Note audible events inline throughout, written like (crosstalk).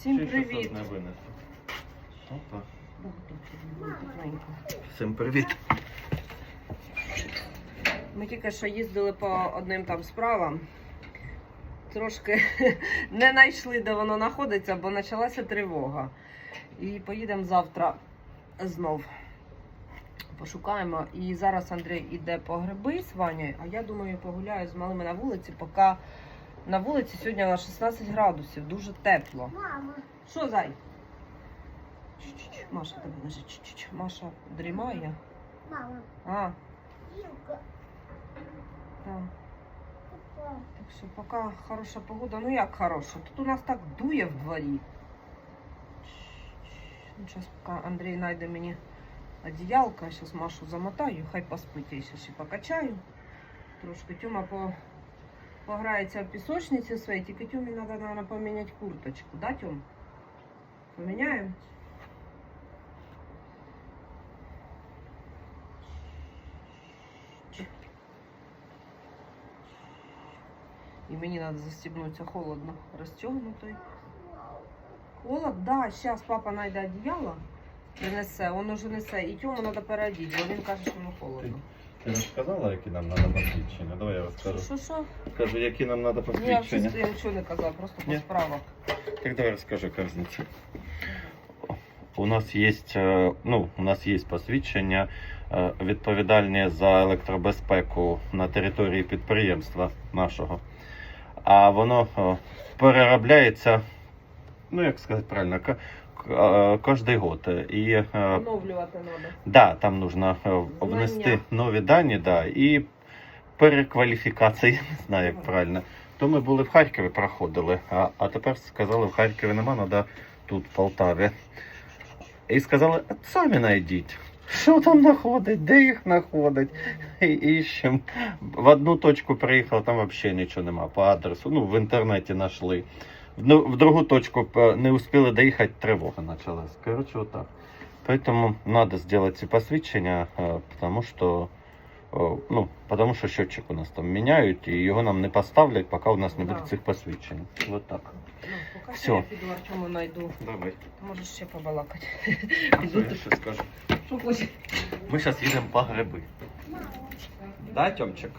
Всім привіт. не винесу? Опа. Всім привіт. Ми тільки що їздили по одним там справам. Трошки (laughs) не знайшли, де воно знаходиться, бо почалася тривога. І поїдемо завтра знов. Пошукаємо. І зараз Андрій іде по гриби з Ванею, а я думаю, погуляю з малими на вулиці, поки на вулиці сьогодні на 16 градусів, дуже тепло. Мама, Що, зай? Чуть-чуть. Маша тебе лежить. Чуть-чуть. Маша дрімає. мама, А, так. Так що поки хороша погода. Ну як хороша? Тут у нас так дує в дворі. Ну, зараз поки Андрій знайде мені одіялко, я зараз Машу замотаю, хай поспить, я ще ще покачаю. Трошки Тьома по... пограється в пісочниці своїй, тільки Тьомі треба, наверное, поміняти курточку, да, Тьом? Поміняємо? І мені треба застегнутися холодно. Розтягнутий. Холод, да, зараз папа знайде одіяло, принесе, він уже несе. І Тьому треба переодіти, бо він каже, що холодно. Ти розказала, які нам треба посвідчення? Давай я розкажу. що, що? Кажу, які нам треба я посвідчення. я нічого не казав, просто по Ні. справах. Так давай розкажи, яка. У нас є, е, ну, у нас є посвідчення е, відповідальні за електробезпеку на території підприємства нашого. А воно е, переробляється, ну як сказати правильно, е, кожний год. І е, Оновлювати треба. Да, там нужно е, внести нові дані, да, і перекваліфікація, (laughs) я не знаю, як правильно. То ми були в Харкові, проходили, а, а тепер сказали, в Харкові нема, треба тут, в Полтаві. І сказали, самі знайдіть. Що там знаходить, де їх знаходить? І іщемо. В одну точку приїхав, там взагалі нічого нема по адресу. Ну, в інтернеті знайшли. В, ну, в другу точку е, не успіли доїхати, тривога почалась. Коротше, отак. Поэтому надо сделать эти посвідчення, е, потому что, о, ну, потому що счетчик у нас там міняють, і його нам не поставлять, поки у нас не Да. буде цих посвідчень. Вот так. Ну, поки Всё. що я піду Артему знайду. Давай. Можеш ще побалакати. Що Піду я ще скажу? Що хочеш? Ми зараз їдемо по гриби. Да, Тьомчик?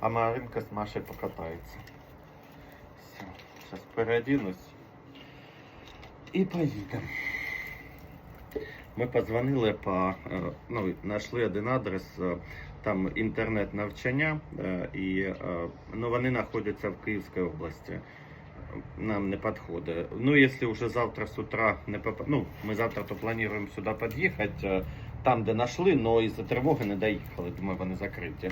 А Маринка з Машею покатається. Зараз переодінусь і поїдемо. Ми позвонили по, е, ну, знайшли один адрес, е, там інтернет навчання, е, і ну, вони знаходяться в Київській області. Нам не підходить. Ну, якщо вже завтра з утра не поп... ну, ми завтра то плануємо сюди під'їхати, там, де знайшли, але із-за тривоги не доїхали, думаю, вони закриті.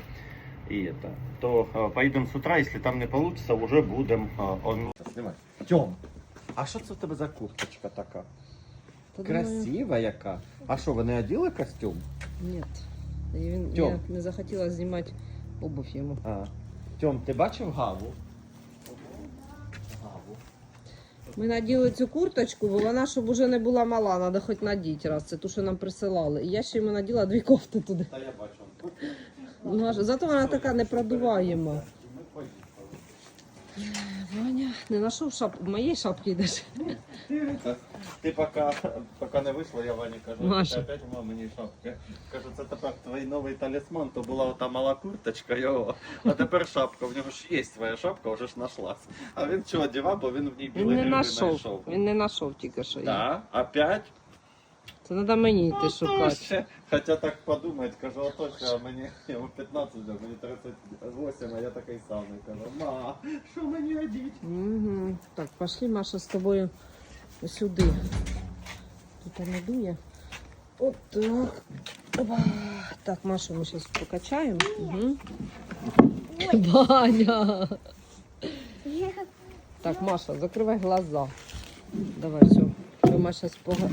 І это, то е, поїдемо з утра, якщо там не вийде, вже будемо. е, он- Знімай. Тьом, а що це в тебе за курточка така? Красива яка. А що, ви не оділи костюм? Ні. Він, Тьом. я не захотіла знімати обувь йому. А. Тьом, ти бачив гаву? Гаву. Ми наділи цю курточку, бо вона, щоб уже не була мала, треба хоч надіти раз. Це ту, що нам присилали. І я ще йому наділа дві кофти туди. Та я бачу. Ну, зато вона така непродуваєма. Ваня, не знайшов шапку. В моїй шапці йдеш. Ти поки, поки не вийшла, я Вані кажу, Маша. ти опять мама мені шапка. Кажу, це тепер твій новий талісман, то була ота мала курточка його, а тепер шапка. В нього ж є твоя шапка, вже ж нашлась. А він що одягав, бо він в ній Він білий не гриби знайшов. знайшов. Він не знайшов тільки що. її. Да, опять? Це треба мені йти Ну, шукати. ще. Хоча так подумати, кажу, ото що мені йому 15 вже, мені 38, а я такий самий. Кажу, ма, що мені одіть? Угу. Так, пошли, Маша, з тобою сюди. Тут не дує. От так. Опа. Так, Машу ми зараз покачаємо. Угу. Баня. Так, Маша, закривай глаза. Давай, все. Тьома зараз пога...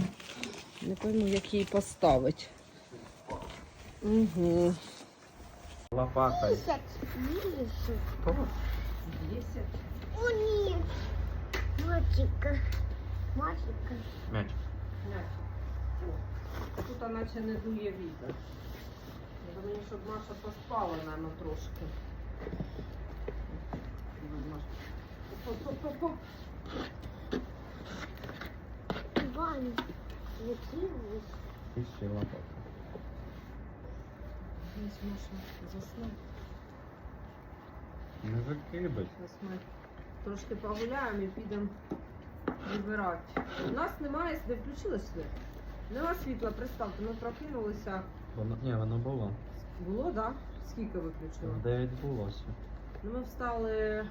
Не пойму, як її поставити. Угу. Лопатой. Десять, десять. Десять. О, нет. Мальчика. Мальчика. Мяч. Тут наче не дує вітер. Треба мені, щоб Маша поспала, напевно, трошки. Маша. І ще лопата. Ось Маша засне. Не закидай. Зараз ми трошки погуляємо і підемо вибирати. У нас немає, не включилось світ. Нема світла, представте, ми прокинулися. Воно, ні, воно було. Було, так? Да? Скільки виключили? 9 було ще. Ну, ми встали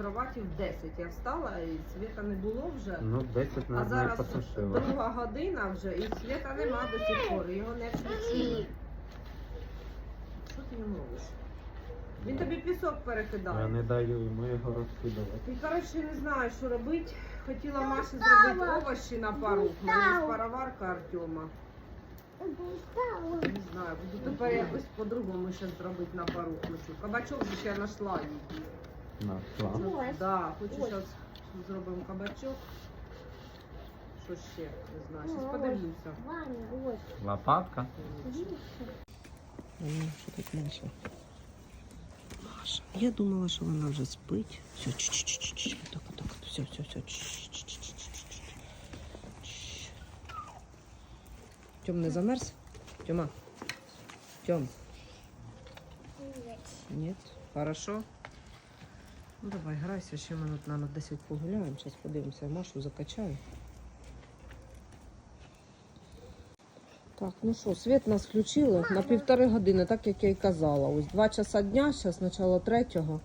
з кроваті в 10. Я встала і світа не було вже. Ну, 10 А не, не зараз потушило. друга година вже і світа нема до сих пор, його не включили. Що ти йому робиш? Він тобі пісок Я не даю йому його розкидувати. І коротше не знаю, що робити. Хотіла Маші зробити овочі на пару. У мене пароварка Артема. Не знаю, буду тепер якось по-другому ще зробити на пару. Кабачок ще знайшла її. На. Ось. Да, хочу Ось. зараз зробимо кабачок. Що ще? Не знаю. Щас Ось. подивлюся. Ваня, ось. Лопатка. Дивіться. Що тут Маша? Маша. Я думала, що вона вже спить. Все, ч-ч-ч-ч-ч. Так, так, все, все, все. Тьом не замерз? Тьома. Тьом. Нет. Хорошо. Ну давай, грайся, ще минут на 10 погуляємо. Зараз подивимося, Машу закачаю. Так, ну що, світ нас включили на півтори години, так як я й казала. Ось два часа дня, зараз начало третього.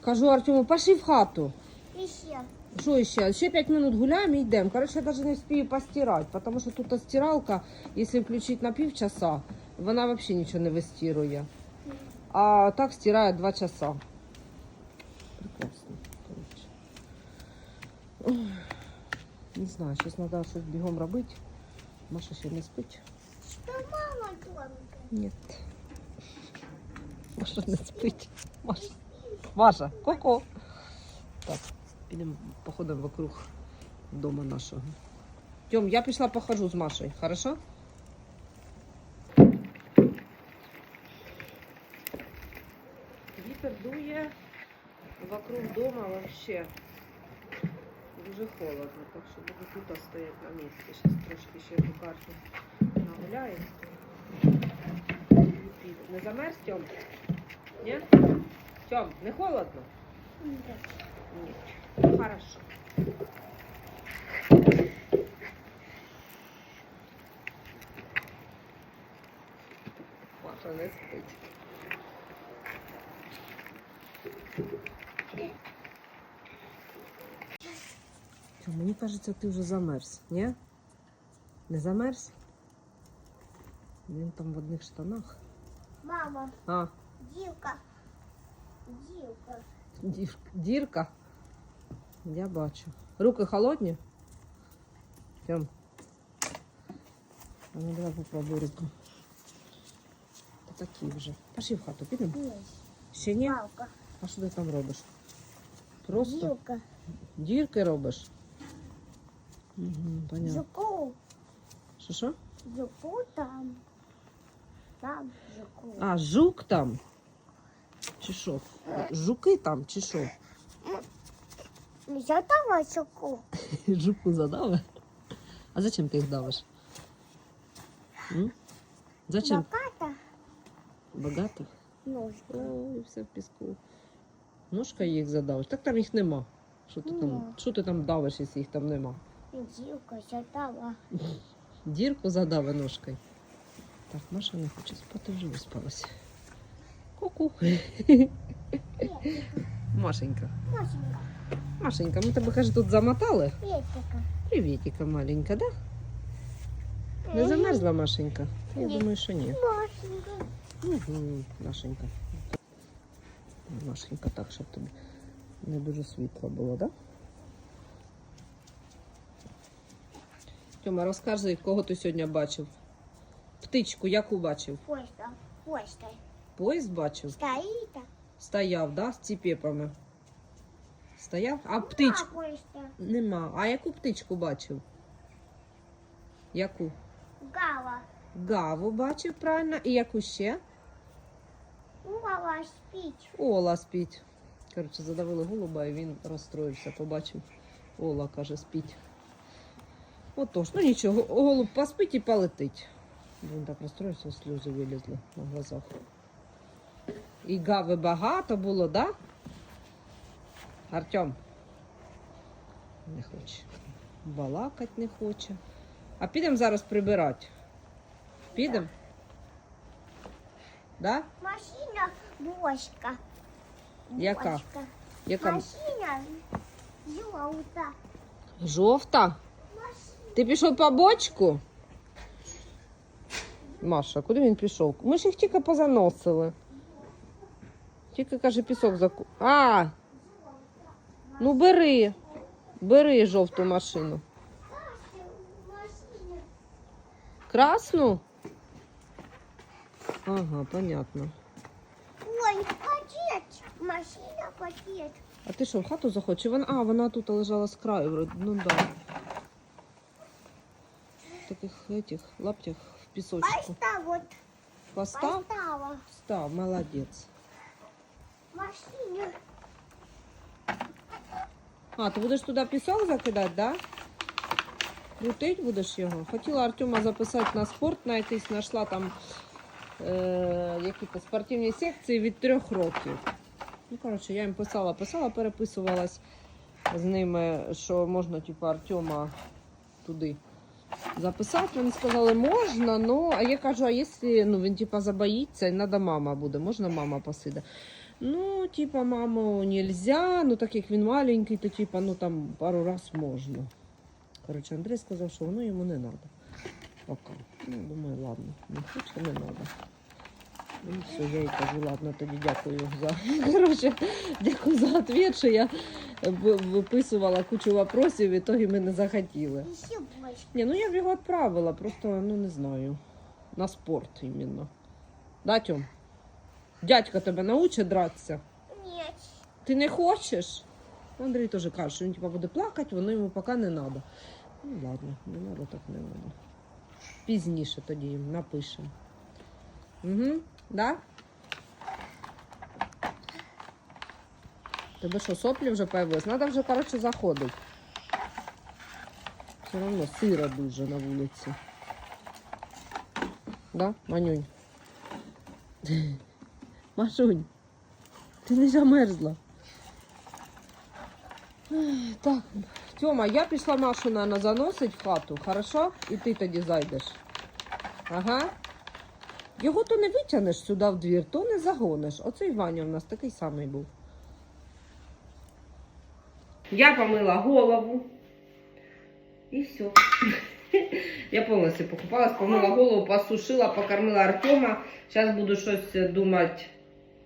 Кажу Артему, пошли в хату. І ще. Що ще? Ще 5 минут гуляємо і йдемо. Коротше, я навіть не встигаю постирати, тому що тут стиралка, якщо включити на півчаса, вона взагалі нічого не вистирує. А так стирає 2 часа. Прекрасно. Коротше. Ой, Не знаю, зараз треба щось бігом робити. Маша ще не спить. Що мама тонка? Ні. Маша не спить. Маша. Маша, ко-ко. Так, підемо походимо вокруг дома нашого. Тьом, я пішла похожу з Машею, хорошо? Вітер дує Вокруг дома вообще дуже холодно, так що буду тут стояти на місці. Зараз трошки ще по карті нагуляю. Не замерз, Тьом? Ні? Тьом, не холодно? Ні. Ну, хорошо. Маша не спить. Мені кажеться, ти вже замерз, ні? Не замерз? Він там в одних штанах. Мама, А, дівка. Дівка. дір, дірка. Я бачу. Руки холодні? Тьом. А ну давай попробуй руку. Та такі вже. Пошли в хату, підемо? Ні. Ще ні? Палка. А що ти там робиш? Просто Дівка. дірки робиш? Угу, понятно. Жуку. Що що? Жуку там. Там жуку. А, жук там. Чи що? Жуки там, чи що? Я там (laughs) жуку. Жуку задали? А зачем ти їх давиш? М? Зачем? Баката. Багато? Ножка. Ой, все в піску. Ножка їх задавиш. Так там їх нема. Що ти там, що ти там давиш, якщо їх там нема? Дівка задала. Дірку задави ножкою. Так, Маша не хоче спати, вже виспалася. Ку-ку. Машенька. Машенька. Машенька, ми тебе, каже, тут замотали. Петика. Привітіка маленька, да? Не замерзла Машенька? Я думаю, що ні. Машенька. Угу, Машенька. Машенька, так, щоб тобі не дуже світло було, да? Тьома, розказуй, кого ти сьогодні бачив? Птичку, яку бачив? Почта. Почта. Поїзд бачив? Стоїть. Стояв, да? З ціпепами. Стояв? А птичку? А, почта. Нема. А яку птичку бачив? Яку? Гава. Гаву бачив, правильно. І яку ще? Гава спить. Ола спіть. Коротше, задавили голуба, і він розстроївся, побачив. Ола, каже, спіть. Отож, ну нічого, голуб поспить і полетить. Він так розстроївся, сльози вилізли на глазах. І гави багато було, да? Артем? Не хоче. Балакать не хоче. А підемо зараз прибирати. Підемо? Да? Машина бочка. Яка? Бочка. Яка? Машина желтая. Жовта? Ти пішов по бочку? Маша, куди він пішов? Ми ж їх тільки позаносили. Тільки каже, пісок заку. А! Ну бери. Бери жовту машину. Машина. Красну? Ага, понятно. Ой, пакет. Машина пакет. А ти що, в хату захочеш? Вона, а, вона тут лежала з краю. вроде. Ну да. В таких этих лаптях в пісочку. Паста вот. Постав? Поставила. Став, молодець. Машина. А, ти будеш туди пісок закидати, да? Крутить будеш його? Хотіла Артема записати на спорт, на якийсь знайшла там е, які-то спортивні секції від трьох років. Ну, коротше, я їм писала, писала, переписувалась з ними, що можна, типу, Артема туди записати. Вони сказали, можна, ну, а я кажу, а якщо ну, він типа забоїться, треба мама буде, можна мама посиде. Ну, типа, маму нельзя, ну так як він маленький, то типа, ну там пару раз можна. Коротше, Андрій сказав, що воно йому не треба. Ну, думаю, ладно, не хоче, не треба. Ну, все, я їй кажу, ладно, тоді дякую за. (laughs) Коротше, дякую за відповідь, що я виписувала кучу вопросів, і ітоги ми не захотіли. Ні, ну я б його відправила, просто ну не знаю. На спорт іменно. Да, Тьом? Дядька тебе научить дратися. Нет. Ти не хочеш? Андрій теж каже, що він типа, буде плакати, воно йому поки не треба. Ну ладно, не треба, так не треба. Пізніше тоді їм напишемо. Угу, да? Тебе що, соплі вже появились? Треба вже, коротше, заходити. Все одно сиро дуже на вулиці. Да, Манюнь? (laughs) Машунь, ти не замерзла. Так, Тьома, я пішла Машу, наверное, заносить в хату, хорошо? І ти тоді зайдеш. Ага. Його то не витягнеш сюди в двір, то не загониш. Оцей Ваня в нас такий самий був. Я помила голову. І все. Я повністю покупалась, помила голову, посушила, покормила Артема. Зараз буду щось думати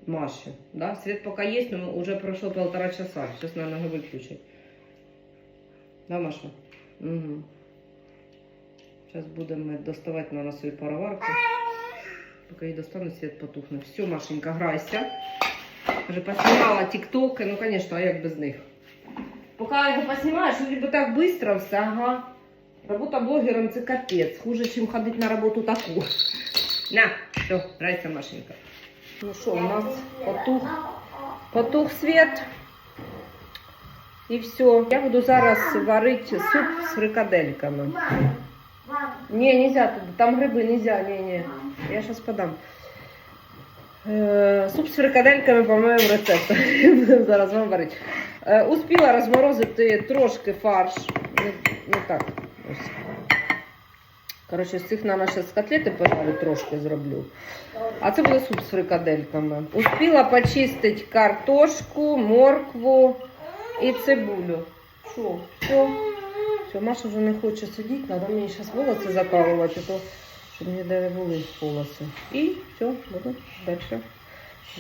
Маші. Да? Свет пока есть, но уже прошло полтора часа. Сейчас, наверное, его выключить. Да, Маша? Угу. Сейчас будем доставать, наверное, свою пароварку. Пока її достану, свет потухне. Все, Машенька, грайся. Вже поснимала тиктоки, ну, конечно, а як без них? Поки його поснімаєш, бы так быстро все, ага. Робота блогером це капець. Хуже, чим ходити на роботу таку. На, все, грайся, Машенька. Ну що, у нас потух, потух світ. І все. Я буду зараз варити суп з фрикадельками. Мам. Не, нельзя туда. Там гриби нельзя. Не, не. Я сейчас подам. Е, Суп з фрикадельками по моєму рецепту. (laughs) Зараз вам варити. Е, Успіла розморозити трошки фарш. Не, не так. Коротше, з цих на наші котлети пожарю трошки зроблю. А це буде суп з фрикадельками. Успіла почистити картошку, моркву і цибулю. Що? Все. Все, Маша вже не хоче сидіти, треба мені зараз волоси закалувати, то щоб не де були волоси. І все, буду далі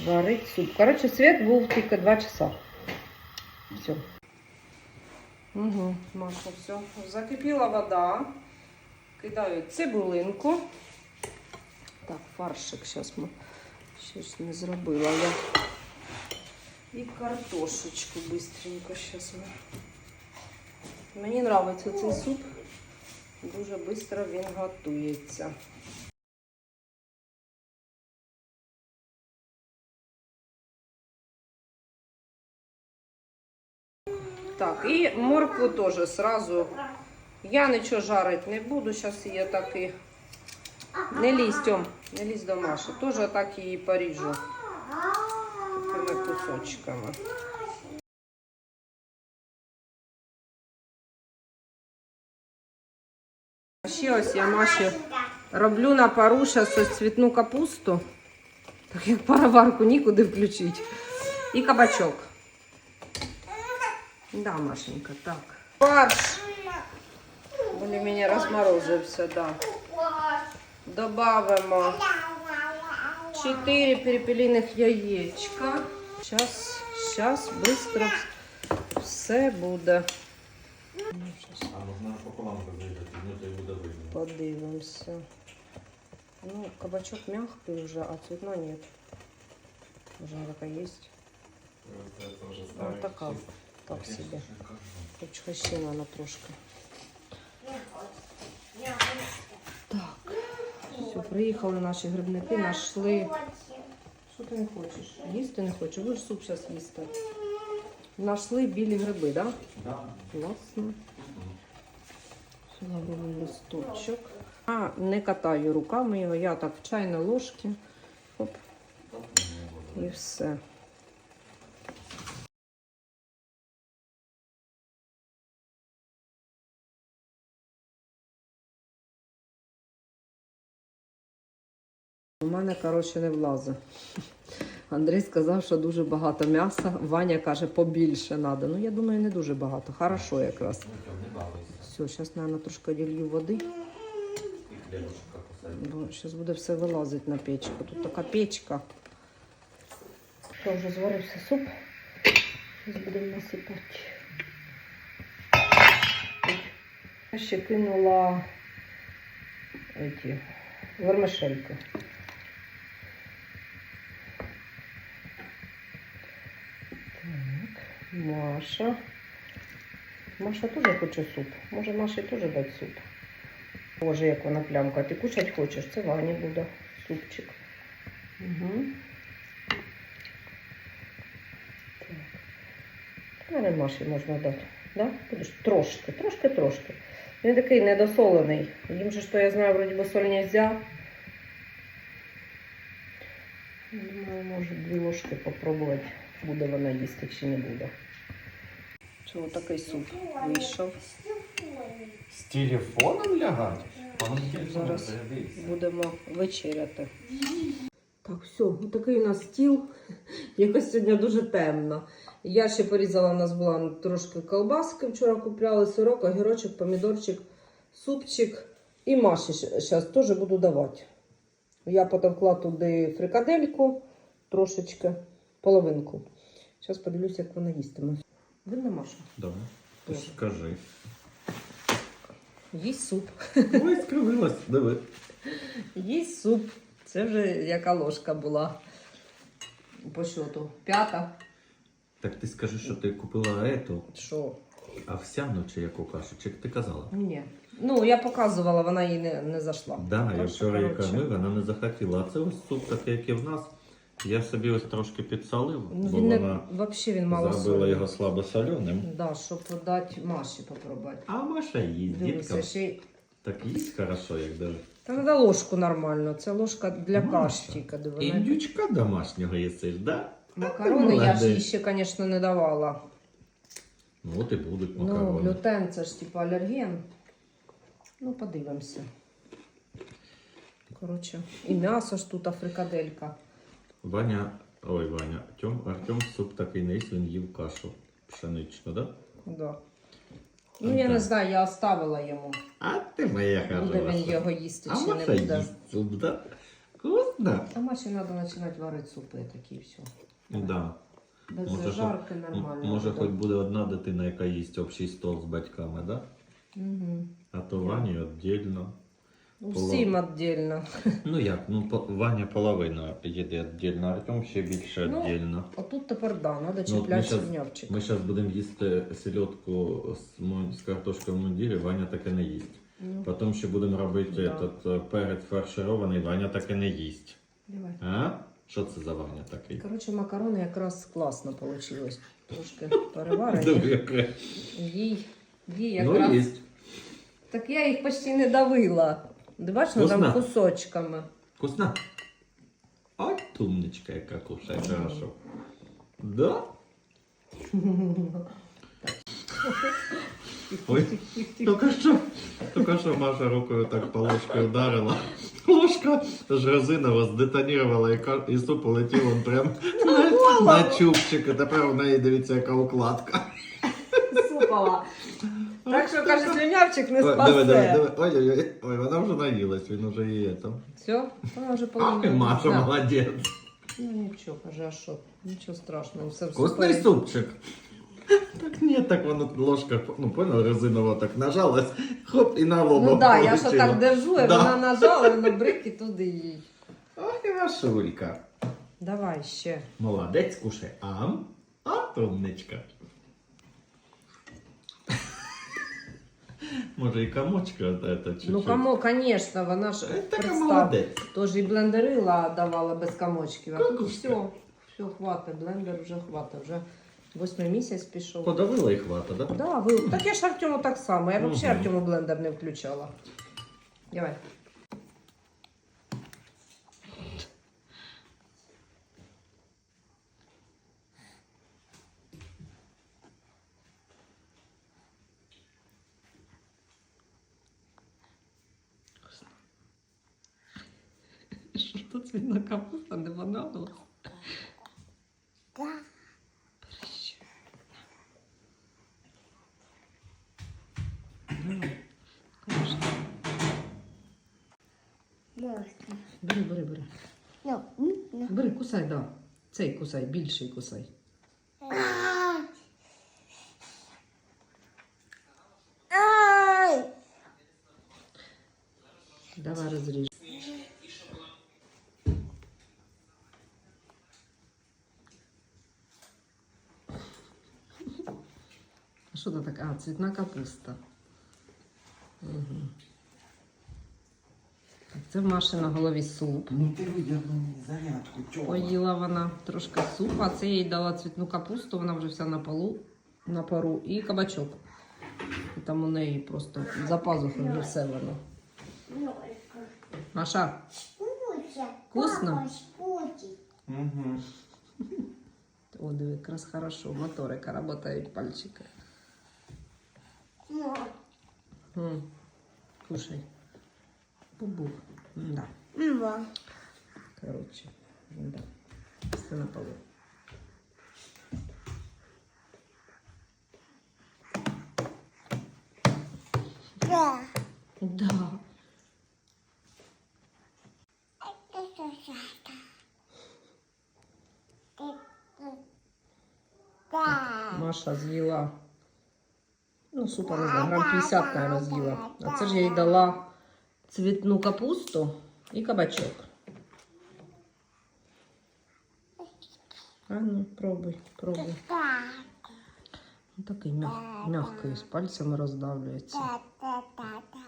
варити суп. Коротше, світ був тільки 2 часа. Все. Угу, Маша, все. Закипіла вода. Кидаю цибулинку. Так, фаршик зараз ми ж не зробила я. І картошечку быстренько зараз. Мені подобається цей суп. Дуже швидко він готується. Так, і моркву теж сразу Я нічого жарити не буду, зараз її так і. Не лізь, Тьом, не лізь до Маші. Теж так її поріжу такими кусочками. Ще ось я Маші роблю на пару зараз ось цвітну капусту. Так як пароварку нікуди включити. І кабачок. Да, Машенька, так. Фарш. Вони мені розморозився, да. Добавимо 4 перепелиних яєчка. Сейчас, сейчас, быстро все буде. А можна пополам розрізати, ну то й буде видно. Подивимося. Ну, кабачок мягкий уже, а цветной нет. Уже она такая есть. Ну, така, так себе. Хоч хащина на трошки. Так, все, приїхали наші грибники, знайшли. Що ти не хочеш? Їсти не хочеш? Ж суп зараз їсти. Знайшли білі гриби, так? Да? Класно. Лавровий листочок. А не катаю руками його, я так в чайній ложці. Оп, і все. У мене, коротше, не влазить. Андрій сказав, що дуже багато м'яса. Ваня каже, побільше треба. Ну, я думаю, не дуже багато. Хорошо якраз. Все, зараз, мабуть, трошки ділю води, бо зараз буде все вилазити на печку. Тут така печка. Що, вже зварився суп. Зараз будемо насипати. Я ще кинула эти, вермишельки. Так, Маша. Маша теж хоче суп. Може Маші теж дати суп. Боже, як вона плямка. Ти кушать хочеш? Це Вані буде супчик. Угу. Так. Але Маші можна дати. Да? Трошки, трошки, трошки. Він такий недосолений. Їм же, що я знаю, вроді би соль нельзя. Думаю, може дві ложки попробувати, буде вона їсти чи не буде. Чого такий суп вийшов? З телефоном лягати? Зараз. Будемо вечеряти. Так, все, отакий у нас стіл. Якось сьогодні дуже темно. Я ще порізала, у нас була трошки колбаски, вчора купляли сирок, огірочок, помідорчик, супчик. І Маші зараз теж буду давати. Я потовкла туди фрикадельку, трошечки, половинку. Зараз подивлюся, як вона їстиме. Видно, Маша? Да. Ти ж скажи. Їсть суп. Ой, скривилась, диви. Їсть суп. Це вже яка ложка була. По счету. П'ята. Так ти скажи, що ти купила ету Що? овсяну чи яку кашу, чи ти казала? Ні. Ну, я показувала, вона їй не, не зайшла. Да, я вчора її коротше, кормив, вона не захотіла. А це ось суп такий, як і в нас. Я собі ось трошки підсолив, Ну, бо він не, вона взагалі він мало зробила солі. його слабо соленим. Да, щоб дати Маші попробувати. А Маша їсть, Дивися, дітка. ще й... Так їсть хорошо, як даже. Та треба ложку нормально. Це ложка для Маша, каші тільки. диви, Індючка домашнього їсиш, да? Макарони я ж молодець. їй ще, звісно, не давала. Ну от і будуть Ну, макарони. глютен це ж типу алерген. Ну, подивимося. Коротше, і м'ясо ж тут, а фрикаделька. Ваня, ой, Ваня, Артем, Артем суп такий не їсть, він їв кашу пшеничну, да? Да. Ну, я не знаю, я оставила йому. А ти моя Буде він хороша. його їсти А чи не буде. їсть суп, да? Вкусно. А Маші треба починати варити супи такі і все. Да. Без Може, зажарки М- нормально. Може, хоч буде одна дитина, яка їсть общий стол з батьками, да? Угу. А то Вані віддільно. Всім віддільно. Ну як, ну по- Ваня половину їде віддільно, Артем ще більше Ну, віддільно. Отут тепер да, треба Ну, от чіпляти ми щас- сівнявчик. Ми зараз будемо їсти селедку з, мо- з картошкою в мундірі, Ваня таке не їсть. Ну, Потім ще будемо робити Да. этот, е, перець фарширований, Ваня таке не їсть. давай. А? Що це за Ваня такий? Коротше, макарони якраз класно вийшло. Трошки переварені. Диви. Їй, їй Ну, якраз їсть. Так я їх почти не давила. Ти бачиш, там кусочками. Вкусно? Ой, умничка, яка кушає, хорошо. Да? Ой, тільки що, тільки що Маша рукою так по ложці ударила. Ложка ж резинова здетонувала і, ка- і суп полетів он прям на, на чубчик. І тепер в неї дивіться, яка укладка. Супала. Так що, каже, слюнявчик не Ой, диви, спасе. диви. Ой, ой, ой, ой, вона вже наїлась, він вже її там. Все, вона вже половина. Маша, Да. молодець. Ну нічого, каже, а що? Нічого страшного, все Вкусний супері. супчик. Так ні, так воно ложка, ну понял, резинова так нажалась, хоп, і на лоба Ну так, да, я що так держу, і Да. вона нажала, воно брик і туди їй. Ой, Машулька. Давай ще. Молодець, кушай. Ам, а умничка. Може і комочка это чуть-чуть. Ну кому, звісно, вона ж Е, Така представ, молодець. Тож і блендерила давала без комочків. А тут все, все, хватить, блендер вже хватить. Вже восьмий місяць пішов. Подавила і хвата, да? Да, ви... Так я ж Артему так само. Я взагалі Мгм. Артему блендер не включала. Давай. Цвітна капуста не понравилась? Да. Можно. Бери, бери, бери. Ну, ну. Бери, кусай, да. Цей кусай, більший кусай. А. Ай! Давай розріж. А що це таке? А, цвітна капуста. Угу. Так, це в Маші на голові суп. Ну ти зарядку, чого? Поїла вона трошки супу, а це я їй дала цвітну капусту, вона вже вся на полу, на пару, і кабачок. І там у неї просто за пазухою вже все воно. Маша, Вкусно? Угу. о, диви, якраз хорошо, моторика работають пальчики. М, Кушай. Бубух. Да. ну. Короче, да. Все на полу. Да. Да. Маша з'їла. Ну, супа не знаю, грам 50, наверное, з'їла. А це ж я їй дала цвітну капусту і кабачок. А ну, пробуй, пробуй. Ну, Такий м'як, м'який, з пальцями роздавлюється. Да, да, да, да.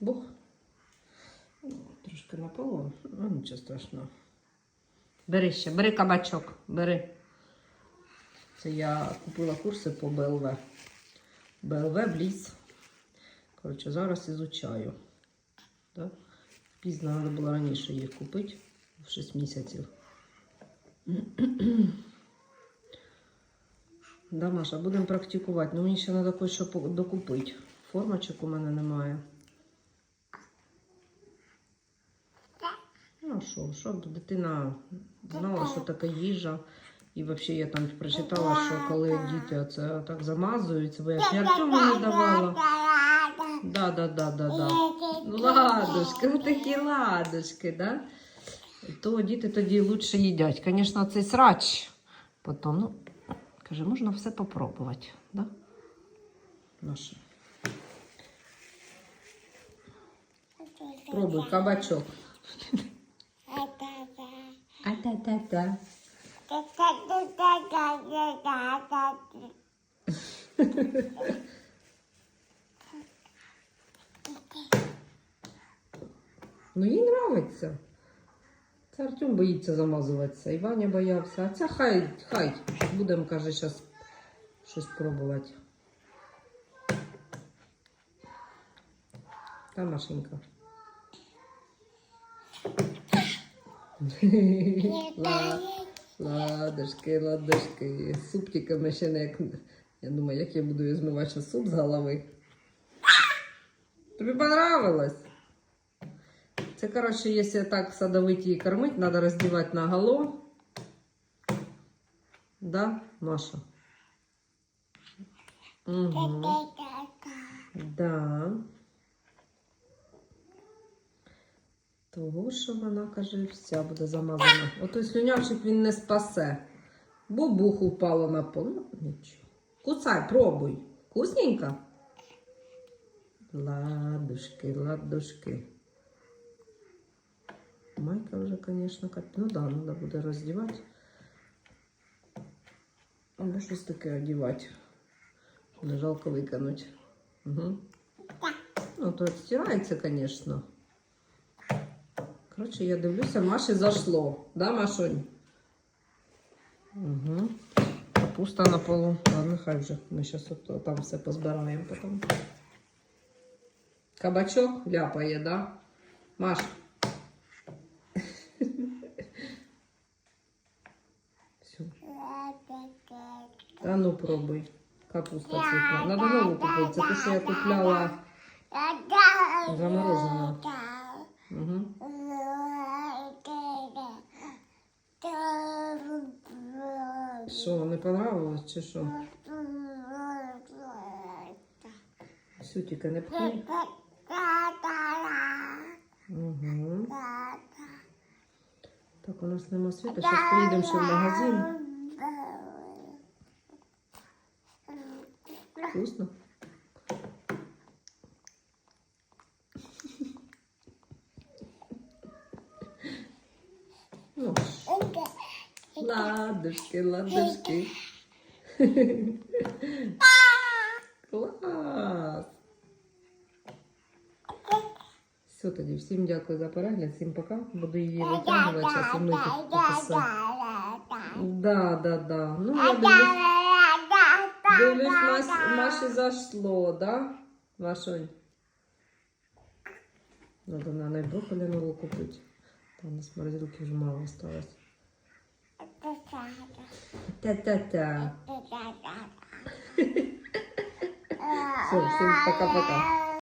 Бух. Трошки на полу, ну нічого страшного. Бери ще, бери кабачок, бери. Це я купила курси по БЛВ. БЛВ Бліц. Коротше, зараз ізучаю. Да? Пізно треба було раніше їх купити в 6 місяців. (clears throat) Да, Маша, будемо практикувати. Ну мені ще треба кое-що докупити. Формочок у мене немає. Ну, що, щоб дитина знала, що таке їжа. І взагалі я там прочитала, що коли діти оце так замазуються, бо я ж не Артему не давала. Да, да, да, да, да. Ладушки, ну такі ладушки, да? То діти тоді лучше їдять. Звісно, цей срач. Потім, ну, каже, можна все попробувати, да? Наше. Пробуй кабачок. А-та-та-та. Ну, їй нравиться. Це Артем боїться замазуватися, і Ваня боявся. А ця хай, хай. Будемо, каже, зараз щось пробувати. Та Машенька. Ла- Ладушки, ладушки. З Супчиками ще не як. Я думаю, як я буду її змивати суп з голови. Тобі понравилось? Це, коротше, якщо так садовити її кормити, треба роздівати на голо. Да, Маша? Угу. Да. Того, що вона каже, вся буде замазана. Отой слюнявчик він не спасе. Бубух упало на пол. Ну, нічого. Куцай, пробуй. Вкусненько? Ладушки, ладушки. Майка вже, звісно, кап... Ну да, треба буде роздівати. Або щось таке одівати. Не жалко викинуть. Угу. Ну, то стирається, звісно. Коротше, я дивлюся, Маші зашло. Да, Машунь? Угу. Капуста на полу. Ладно, хай вже. Ми зараз там все позбираємо потім. Кабачок ляпає, да? Маш. Все. А ну пробуй. Капуста цвітна. Надо нову купити. Це те, що я купляла. Заморожена. Угу. Що, не понравилось чи що? Все, не пхни. Угу. Так, у нас нема світу. Зараз поїдемо ще в магазин. Вкусно. Ну, ладушки, ладушки. (laughs) Клас. Все тоді, всім дякую за перегляд, всім пока. Буду її витягувати, зараз і мити тут все. Да, да, да. Ну, я дивлюсь, дивлюсь Маш, Маші зашло, да? Машонь? Надо на неї брокколі нову купити. Там на морозилки вже мало осталось. Та-та-та. Все, всім пока-пока.